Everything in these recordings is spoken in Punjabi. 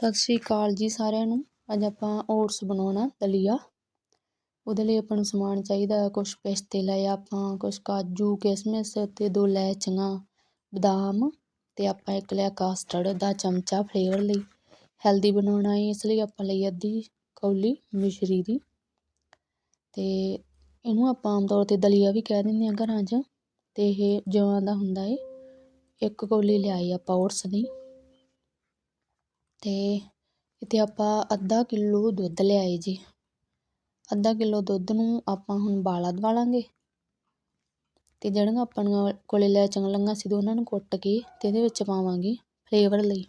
ਸਤਿ ਸ਼੍ਰੀ ਅਕਾਲ ਜੀ ਸਾਰਿਆਂ ਨੂੰ। ਅੱਜ ਆਪਾਂ ਓਟਸ ਬਣਾਉਣਾ, ਦਲੀਆ। ਉਹਦੇ ਲਈ ਆਪਾਂ ਨੂੰ ਸਮਾਨ ਚਾਹੀਦਾ ਕੁਝ ਪਿਸਤੇ ਲਏ ਆਪਾਂ ਕੁਝ ਕਾਜੂ, ਕਿਸ਼ਮਿਸ਼ ਤੇ ਦੋ ਲੈਚੀਆਂ, ਬਦਾਮ ਤੇ ਆਪਾਂ ਇੱਕ ਲਿਆ ਕਾਸਟਰਡ ਦਾ ਚਮਚਾ ਫਲੇਵਰ ਲਈ। ਹੈਲਦੀ ਬਣਾਉਣਾ ਹੈ ਇਸ ਲਈ ਆਪਾਂ ਲਈ ਅੱਧੀ ਕੌਲੀ ਮਿਸ਼ਰੀ ਦੀ। ਤੇ ਇਹਨੂੰ ਆਪਾਂ ਆਮ ਤੌਰ ਤੇ ਦਲੀਆ ਵੀ ਕਹਿ ਦਿੰਦੇ ਆ ਘਰਾਂ 'ਚ। ਤੇ ਇਹ ਜਵਾਂ ਦਾ ਹੁੰਦਾ ਏ। ਇੱਕ ਕੌਲੀ ਲਿਆਈ ਆਪਾਂ ਓਟਸ ਦੀ। ਤੇ ਇੱਥੇ ਆਪਾਂ ਅੱਧਾ ਕਿਲੋ ਦੁੱਧ ਲਿਆਏ ਜੀ। ਅੱਧਾ ਕਿਲੋ ਦੁੱਧ ਨੂੰ ਆਪਾਂ ਹੁਣ ਬਾਲਾ ਦਵਾਲਾਂਗੇ ਅਤੇ ਜਿਹੜੀਆਂ ਆਪਾਂ ਕੋਲੇ ਲੈ ਚੰਗਲੰਗਾ ਸੀ ਉਹਨਾਂ ਨੂੰ ਕੁੱਟ ਕੇ ਅਤੇ ਇਹਦੇ ਵਿੱਚ ਪਾਵਾਂਗੇ ਫਲੇਵਰ ਲਈ।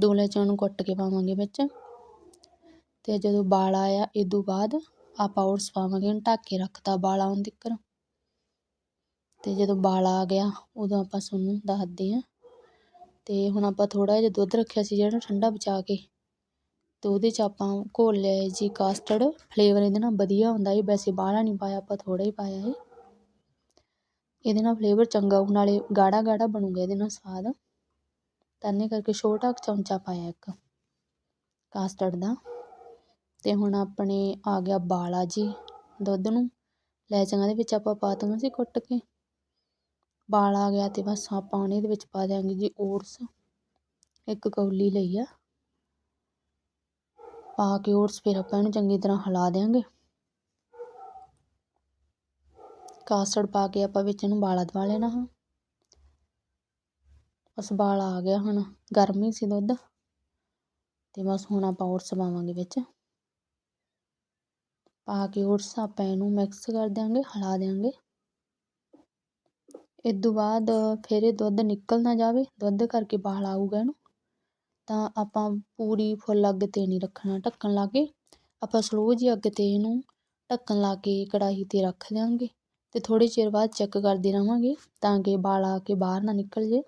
ਦੋ ਲੈਚਾਂ ਨੂੰ ਕੁੱਟ ਕੇ ਪਾਵਾਂਗੇ ਵਿੱਚ ਅਤੇ ਜਦੋਂ ਬਾਲ ਆਇਆ ਇਹ ਤੋਂ ਬਾਅਦ ਆਪਾਂ ਓਟਸ ਪਾਵਾਂਗੇ ਹੁਣ ਢੱਕ ਕੇ ਰੱਖਤਾ ਬਾਲਾ ਆਉਣ ਤੱਕ ਅਤੇ ਜਦੋਂ ਬਾਲ ਆ ਗਿਆ ਉਦੋਂ ਆਪਾਂ ਤੁਹਾਨੂੰ ਦੱਸਦੇ ਹਾਂ ਅਤੇ ਹੁਣ ਆਪਾਂ ਥੋੜ੍ਹਾ ਜਿਹਾ ਦੁੱਧ ਰੱਖਿਆ ਸੀ ਜਿਹੜਾ ਠੰਡਾ ਬਚਾ ਕੇ ਅਤੇ ਉਹਦੇ 'ਚ ਆਪਾਂ ਘੋਲ ਲਿਆ ਹੈ ਜੀ ਕਾਸਟਰਡ ਫਲੇਵਰ ਇਹਦੇ ਨਾਲ ਵਧੀਆ ਹੁੰਦਾ ਹੈ ਵੈਸੇ ਬਾਹਲਾ ਨਹੀਂ ਪਾਇਆ, ਆਪਾਂ ਥੋੜ੍ਹਾ ਹੀ ਪਾਇਆ ਹੈ ਇਹਦੇ ਨਾਲ ਫਲੇਵਰ ਚੰਗਾ ਉਹ ਨਾਲੇ ਗਾੜਾ ਗਾੜਾ ਬਣੂਗਾ ਇਹਦੇ ਨਾਲ ਸਵਾਦ। ਤਾਂ ਇਹਨੇ ਕਰਕੇ ਛੋਟਾ ਚਮਚਾ ਪਾਇਆ ਇੱਕ ਕਾਸਟਰਡ ਦਾ। ਅਤੇ ਹੁਣ ਆਪਣੇ ਆ ਗਿਆ ਬਾਲਾ ਜੀ ਦੁੱਧ ਨੂੰ। ਲੈਚਾਂ ਦੇ ਵਿੱਚ ਆਪਾਂ ਪਾ ਪਾਤੀਆਂ ਸੀ ਕੁੱਟ ਕੇ। ਬਾਲ ਆ ਗਿਆ ਤੇ ਬਸ ਆਪਾਂ ਹੁਣ ਇਹਦੇ ਵਿੱਚ ਪਾ ਦਿਆਂਗੇ ਜੀ ਓਟਸ। ਇੱਕ ਕੌਲੀ ਲਈ ਆ। ਪਾ ਕੇ ਓਟਸ ਫਿਰ ਆਪਾਂ ਇਹਨੂੰ ਚੰਗੀ ਤਰ੍ਹਾਂ ਹਿਲਾ ਦਿਆਂਗੇ। ਕਾਸੜ ਪਾ ਕੇ ਆਪਾਂ ਵਿੱਚ ਇਹਨੂੰ ਬਾਲਾ ਦਵਾ ਲੈਣਾ ਹਾਂ। ਬਸ ਬਾਲਾ ਆ ਗਿਆ ਹੁਣ, ਗਰਮੀ ਸੀ ਦੁੱਧ। ਤੇ ਬਸ ਹੁਣ ਆਪਾਂ ਓਟਸ ਪਾਵਾਂਗੇ ਵਿੱਚ। ਪਾ ਕੇ ਓਟਸ ਆਪਾਂ ਇਹਨੂੰ ਮਿਕਸ ਕਰ ਦਿਆਂਗੇ, ਹਿਲਾ ਦਿਆਂਗੇ। ਇਸ ਤੋਂ ਬਾਅਦ ਫਿਰ ਇਹ ਦੁੱਧ ਨਿਕਲ ਨਾ ਜਾਵੇ, ਦੁੱਧ ਕਰਕੇ ਬਾਲ ਆਊਗਾ ਇਹਨੂੰ। ਤਾਂ ਆਪਾਂ ਪੂਰੀ ਫੁੱਲ ਅੱਗ 'ਤੇ ਨਹੀਂ ਰੱਖਣਾ, ਢੱਕਣ ਲਾ ਕੇ। ਆਪਾਂ ਸਲੋ ਜਿਹੀ ਅੱਗ 'ਤੇ ਇਹਨੂੰ ਢੱਕਣ ਲਾ ਕੇ ਕੜਾਹੀ 'ਤੇ ਰੱਖ ਦਿਆਂਗੇ ਤੇ ਥੋੜ੍ਹੇ ਚਿਰ ਬਾਅਦ ਚੈੱਕ ਕਰਦੇ ਰਹਾਂਗੇ ਤਾਂ ਕਿ ਬਾਲ ਆ ਕੇ ਬਾਹਰ ਨਾ ਨਿਕਲ ਜੇ।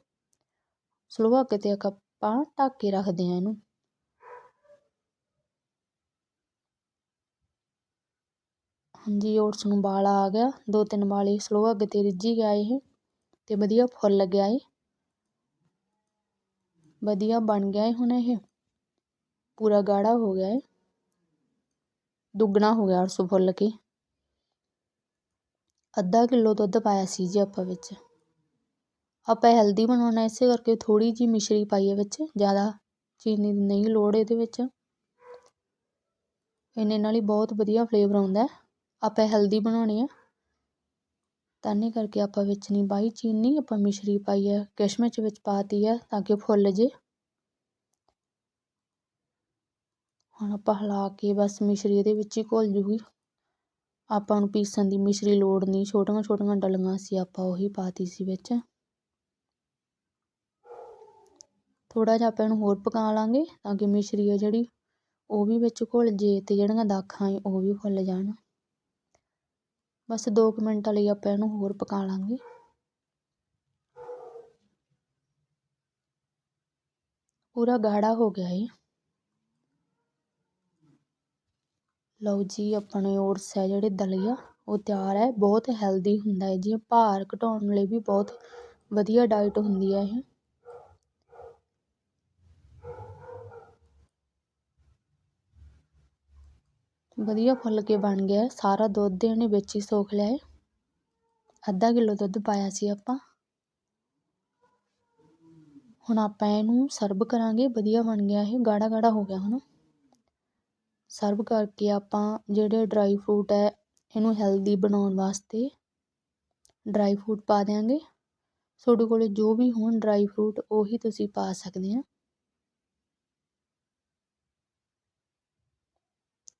ਸਲੋ ਅੱਗ 'ਤੇ ਆਪਾਂ ਢੱਕ ਕੇ ਰੱਖਦੇ ਹਾਂ ਇਹਨੂੰ। ਹਾਂਜੀ ਓਟਸ ਨੂੰ ਬਾਲ ਆ ਗਿਆ। ਦੋ ਤਿੰਨ ਵਾਲੇ ਸਲੋ ਅੱਗ 'ਤੇ ਰਿੱਝੀ ਗਿਆ ਇਹ। ਅਤੇ ਵਧੀਆ ਫੁੱਲ ਗਿਆ ਏ। ਵਧੀਆ ਬਣ ਗਿਆ ਏ ਹੁਣ ਇਹ। ਪੂਰਾ ਗਾੜਾ ਹੋ ਗਿਆ ਹੈ ਦੁੱਗਣਾ ਹੋ ਗਿਆ ਅਰਸੋ ਫੁੱਲ ਕੇ। ਅੱਧਾ ਕਿਲੋ ਦੁੱਧ ਪਾਇਆ ਸੀ ਜੀ ਆਪਾਂ ਵਿੱਚ। ਆਪਾਂ ਹੈਲਦੀ ਬਣਾਉਣਾ ਇਸੇ ਕਰਕੇ ਥੋੜੀ ਜੀ ਮਿਸ਼ਰੀ ਪਾਈ ਹੈ ਵਿੱਚ, ਜ਼ਿਆਦਾ ਚੀਨੀ ਦੀ ਨਹੀਂ ਲੋੜ ਇਹਦੇ ਵਿੱਚ। ਇਹਨੇ ਨਾਲ ਹੀ ਬਹੁਤ ਵਧੀਆ ਫਲੇਵਰ ਆਉਂਦਾ। ਆਪਾਂ ਹੈਲਦੀ ਬਣਾਉਣੀ ਆ। ਤਾਨੇ ਕਰਕੇ ਆਪਾਂ ਵਿੱਚ ਨਹੀਂ ਪਾਈ ਚੀਨੀ ਆਪਾਂ ਮਿਸ਼ਰੀ ਪਾਈ ਹੈ ਕਿਸ਼ਮਿਸ਼ ਵਿੱਚ ਪਾਤੀ ਹੈ ਤਾਂ ਕਿ ਫੁੱਲ ਜੇ। ਹੁਣ ਆਪਾਂ ਹਿਲਾ ਕੇ ਬਸ ਮਿਸ਼ਰੀ ਇਹਦੇ ਵਿੱਚ ਹੀ ਘੁਲ ਜੂਗੀ। ਆਪਾਂ ਨੂੰ ਪੀਸਣ ਦੀ ਮਿਸ਼ਰੀ ਲੋੜ ਨਹੀਂ, ਛੋਟੀਆਂ ਛੋਟੀਆਂ ਡਲੀਆਂ ਸੀ ਆਪਾਂ ਉਹੀ ਪਾਤੀ ਸੀ ਵਿੱਚ। ਥੋੜਾ ਜਿਹਾ ਆਪਾਂ ਇਹਨੂੰ ਹੋਰ ਪਕਾ ਲਾਂਗੇ ਤਾਂ ਕਿ ਮਿਸ਼ਰੀ ਹੈ ਜਿਹੜੀ, ਉਹ ਵੀ ਵਿੱਚ ਘੁਲ ਜੇ ਤੇ ਜਿਹੜੀਆਂ ਦਾਖਾਂ ਏ ਉਹ ਵੀ ਫੁੱਲ ਜਾਣ। ਬਸ ਦੋ ਕੁ ਮਿੰਟਾਂ ਲਈ ਆਪਾਂ ਇਹਨੂੰ ਹੋਰ ਪਕਾ ਲਾਂਗੇ। ਪੂਰਾ ਗਾੜਾ ਹੋ ਗਿਆ ਇਹ ਲਓ ਜੀ, ਆਪਣੇ ਓਟਸ ਹੈ ਜਿਹੜੇ ਦਲੀਆ, ਉਹ ਤਿਆਰ ਹੈ ਬਹੁਤ ਹੈਲਦੀ ਹੁੰਦਾ ਹੈ ਜੀ। ਭਾਰ ਘਟਾਉਣ ਲਈ ਵੀ ਬਹੁਤ ਵਧੀਆ ਡਾਈਟ ਹੁੰਦੀ ਹੈ ਇਹ। ਵਧੀਆ ਫੁੱਲ ਕੇ ਬਣ ਗਿਆ ਸਾਰਾ ਦੁੱਧ ਇਹਨੇ ਵਿੱਚ ਹੀ ਸੋਖ ਲਿਆ ਹੈ। ਅੱਧਾ ਕਿਲੋ ਦੁੱਧ ਪਾਇਆ ਸੀ ਆਪਾਂ। ਹੁਣ ਆਪਾਂ ਇਹਨੂੰ ਸਰਵ ਕਰਾਂਗੇ। ਵਧੀਆ ਬਣ ਗਿਆ ਇਹ। ਗਾੜਾ ਗਾੜਾ ਹੋ ਗਿਆ ਹੁਣ। ਸਰਵ ਕਰਕੇ ਆਪਾਂ ਜਿਹੜੇ ਡਰਾਈ ਫਰੂਟ ਹੈ, ਇਹਨੂੰ ਹੈਲਦੀ ਬਣਾਉਣ ਵਾਸਤੇ ਡਰਾਈ ਫਰੂਟ ਪਾ ਦਿਆਂਗੇ। ਤੁਹਾਡੇ ਕੋਲੇ ਜੋ ਵੀ ਹੋਣ ਡਰਾਈ ਫਰੂਟ, ਉਹੀ ਤੁਸੀਂ ਪਾ ਸਕਦੇ ਆ।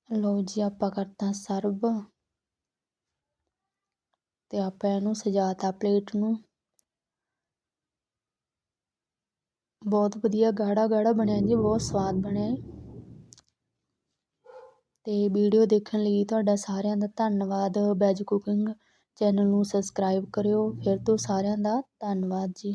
ਲਓ ਜੀ, ਆਪਾਂ ਕਰਤਾ ਸਰਵ। ਤੇ ਆਪਾਂ ਇਹਨੂੰ ਸਜਾਤਾ ਪਲੇਟ ਨੂੰ। ਬਹੁਤ ਵਧੀਆ, ਗਾੜਾ ਗਾੜਾ ਬਣਿਆ ਜੀ, ਬਹੁਤ ਸਵਾਦ ਬਣਿਆ ਤੇ ਵੀਡੀਓ ਦੇਖਣ ਲਈ ਤੁਹਾਡਾ ਸਾਰਿਆਂ ਦਾ ਧੰਨਵਾਦ। ਵੈਜ ਕੁਕਿੰਗ ਚੈਨਲ ਨੂੰ ਸਬਸਕ੍ਰਾਈਬ ਕਰਿਓ। ਫਿਰ ਤੋਂ ਸਾਰਿਆਂ ਦਾ ਧੰਨਵਾਦ ਜੀ।